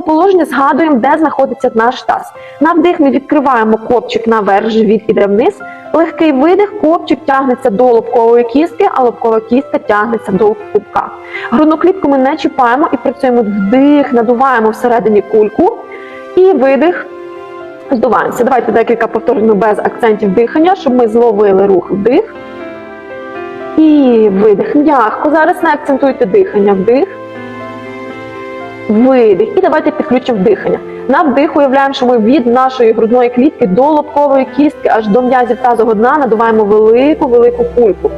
положення згадуємо, де знаходиться наш таз. На вдих ми відкриваємо копчик наверх, живіт іде вниз. Легкий видих, копчик тягнеться до лобкової кістки, а лобкова кістка тягнеться до пупка. Грудну клітку ми не чіпаємо і працюємо вдих, надуваємо всередині кульку і видих. Здуваємося. Давайте декілька повторень без акцентів дихання, щоб ми зловили рух вдих. І видих. М'яко. Зараз не акцентуйте дихання. Вдих. Видих. І давайте підключимо дихання. На вдих уявляємо, що ми від нашої грудної клітки до лобкової кістки аж до м'язів тазового дна надуваємо велику велику кульку.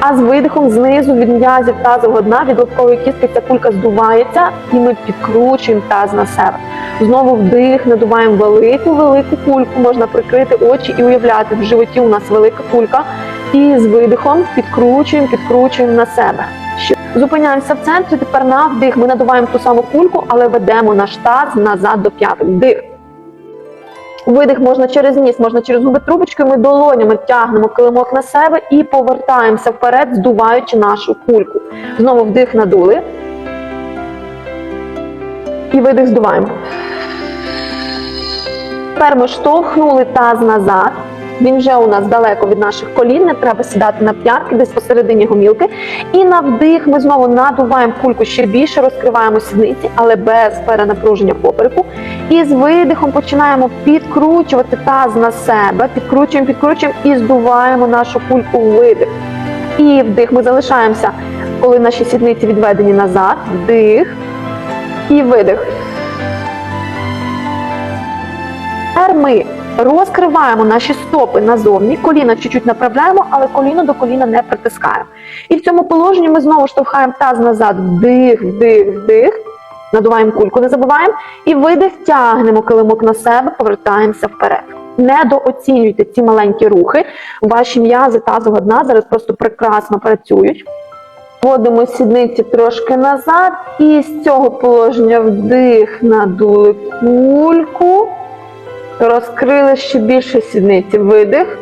А з видихом знизу від м'язів тазового дна, від лобкової кістки ця кулька здувається, і ми підкручуємо таз на себе. Знову вдих, надуваємо велику велику кульку. Можна прикрити очі і уявляти, в животі у нас велика кулька. І з видихом підкручуємо, підкручуємо на себе. Ще. Зупиняємося в центрі. Тепер на вдих. Ми надуваємо ту саму кульку, але ведемо наш таз назад до п'яток. Вдих. Видих можна через ніс, можна через губи трубочкою. Ми долонями тягнемо килимок на себе і повертаємося вперед, здуваючи нашу кульку. Знову вдих надули. І видих здуваємо. Тепер ми штовхнули таз назад. Він вже у нас далеко від наших колін, не треба сідати на п'ятки, десь посередині гомілки. І на вдих ми знову надуваємо кульку ще більше, розкриваємо сідниці, але без перенапруження попереку. І з видихом починаємо підкручувати таз на себе, підкручуємо, підкручуємо і здуваємо нашу кульку у видих. І вдих ми залишаємося, коли наші сідниці відведені назад. Вдих і видих. Тепер ми розкриваємо наші стопи назовні, коліна чуть-чуть направляємо, але коліно до коліна не притискаємо. І в цьому положенні ми знову штовхаємо таз назад, вдих, вдих, вдих. Надуваємо кульку, не забуваємо. І видих, тягнемо килимок на себе, повертаємося вперед. Недооцінюйте ці маленькі рухи. Ваші м'язи тазового дна зараз просто прекрасно працюють. Вводимо сідниці трошки назад, і з цього положення вдих, надули кульку. Розкрили ще більше сідниці. Видих.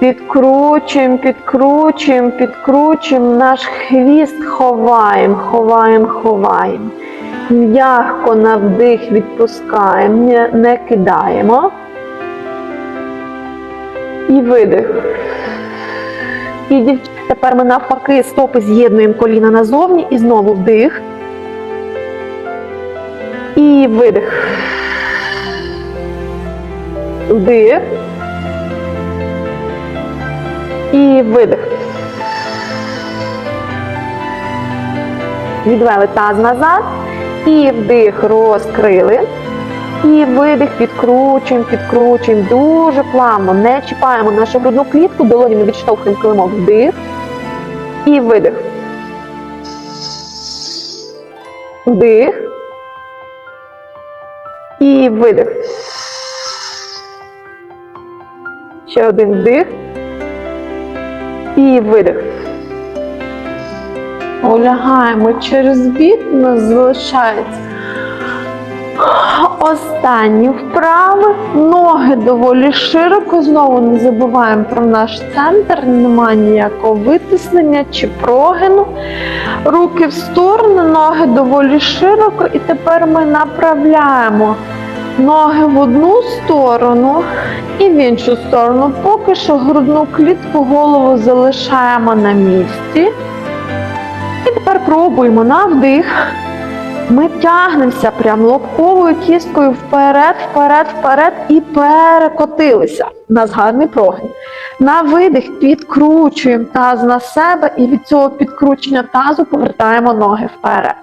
Підкручуємо, підкручуємо, підкручуємо. Наш хвіст ховаємо, ховаємо, ховаємо. М'ягко на вдих відпускаємо, не, не кидаємо. І видих. І дівч... тепер ми навпаки стопи з'єднуємо коліна назовні і знову вдих. І видих. Вдих. І видих. Відвели таз назад. І вдих розкрили. І видих підкручуємо, підкручуємо дуже плавно. Не чіпаємо нашу грудну клітку, долонями відштовхуємо килимок. Вдих. І видих. Вдих. І видих. Ще один вдих. І видих. Олягаємо через бік, у нас залишається. Останні вправи. Ноги доволі широко. Знову не забуваємо про наш центр. Немає ніякого витиснення чи прогину. Руки в сторони, ноги доволі широко. І тепер ми направляємо ноги в одну сторону і в іншу сторону. Поки що грудну клітку голову залишаємо на місці. І тепер пробуємо на вдих. Ми тягнемося прям лобковою кісткою вперед, вперед, вперед і перекотилися. У нас гарний прогин. На видих підкручуємо таз на себе і від цього підкручення тазу повертаємо ноги вперед.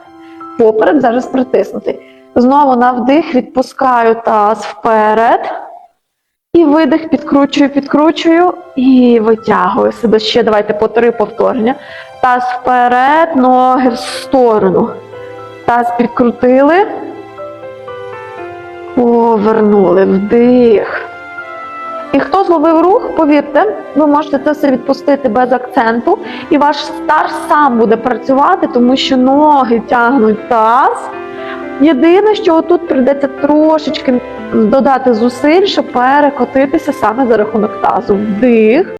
Поперек зараз притиснутий. Знову на вдих відпускаю таз вперед. І видих, підкручую, підкручую і витягую себе. Ще давайте по три повторення. Таз вперед, ноги в сторону. Таз підкрутили. Повернули вдих. І хто зловив рух, повірте, ви можете це все відпустити без акценту, і ваш стар сам буде працювати, тому що ноги тягнуть таз. Єдине, що тут прийдеться трошечки додати зусиль, щоб перекотитися саме за рахунок тазу. Вдих.